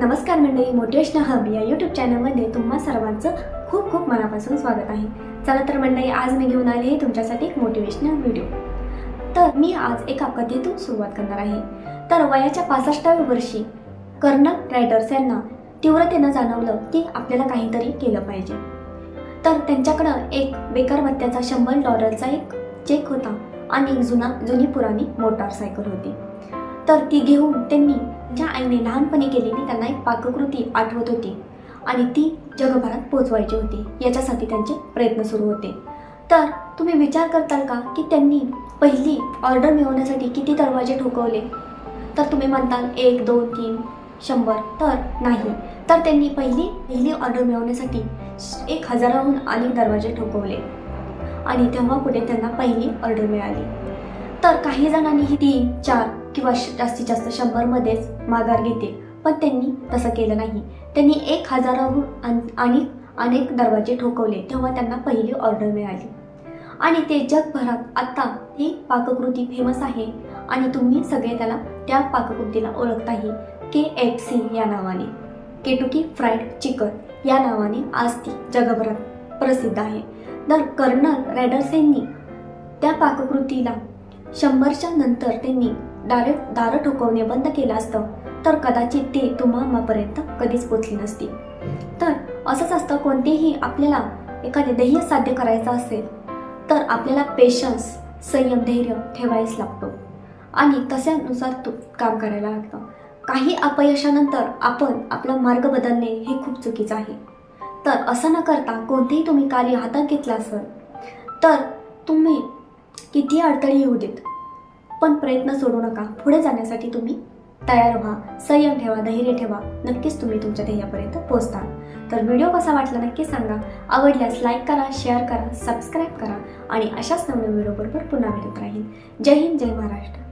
नमस्कार मंडळी motivational hub या यूट्यूब चॅनलमध्ये तुम्हा सर्वांचं खूप खूप मनापासून स्वागत आहे. चला तर मंडळी आज मी घेऊन आले आहे तुमच्यासाठी एक मोटिवेशनल व्हिडिओ तर मी आज एका कथेतून सुरुवात करणार आहे. तर वयाच्या पासष्टाव्या वर्षी कर्नल रायडर्स यांना तीव्रतेनं जाणवलं की आपल्याला काहीतरी केलं पाहिजे. तर त्यांच्याकडं एक बेकार भत्त्याचा शंभर डॉलरचा एक चेक होता आणि एक जुना जुनी पुराणी मोटारसायकल होती. तर ती घेऊन त्यांनी ज्या आईने लहानपणी केलेली त्यांना एक पाककृती आठवत होती. आणि ती जगभरात पोचवायची होती. याच्यासाठी त्यांचे प्रयत्न सुरू होते. तर तुम्ही विचार करताल का की त्यांनी पहिली ऑर्डर मिळवण्यासाठी किती दरवाजे ठोकवले? तर तुम्ही म्हणताल एक दोन तीन शंभर. तर नाही. तर त्यांनी पहिली पहिली ऑर्डर मिळवण्यासाठी एक हजाराहून अनेक दरवाजे ठोकवले. आणि तेव्हा पुढे त्यांना पहिली ऑर्डर मिळाली. तर काही जणांनी ही तीन चार किंवा श- जास्तीत जास्त शंभरमध्येच माघार घेते पण त्यांनी तसं केलं नाही. त्यांनी एक हजाराहून अन- आणि अनेक दरवाजे ठोकवले. तेव्हा त्यांना पहिली ऑर्डर मिळाली. आणि ते जगभरात आत्ता ही पाककृती फेमस आहे. आणि तुम्ही सगळे त्याला त्या पाककृतीला ओळखताही के एफ सी या नावाने. केटुकी फ्राईड चिकन या नावाने आज ती जगभरात प्रसिद्ध आहे. तर कर्नल रॅडर्स यांनी त्या पाककृतीला शंभरच्या नंतर त्यांनी दारे दारं ठोकवणे बंद केलं असतं तर कदाचित ते तुम्हापर्यंत कधीच पोचली नसती. तर असंच असतं कोणतेही आपल्याला एखादे ध्येय साध्य करायचं असेल तर आपल्याला पेशन्स संयम धैर्य ठेवायच लागतो. आणि तशानुसार तो काम करायला लागतं. काही अपयशानंतर आपण आपला मार्ग बदलणे हे खूप चुकीचं आहे. तर असं न करता कोणतेही तुम्ही कार्य हातात घेतलं असेल तर तुम्ही किती अडथळे येऊ देत पण प्रयत्न सोडू नका. पुढे जाण्यासाठी तुम्ही तयार व्हा. संयम ठेवा धैर्य ठेवा. नक्कीच तुम्ही तुमच्या ध्येयापर्यंत पोहोचता. तर व्हिडिओ कसा वाटला नक्की सांगा. आवडल्यास लाईक करा शेअर करा सबस्क्राईब करा आणि अशाच नवीन व्हिडिओबरोबर पुन्हा भेटत राहील. जय हिंद जय महाराष्ट्र.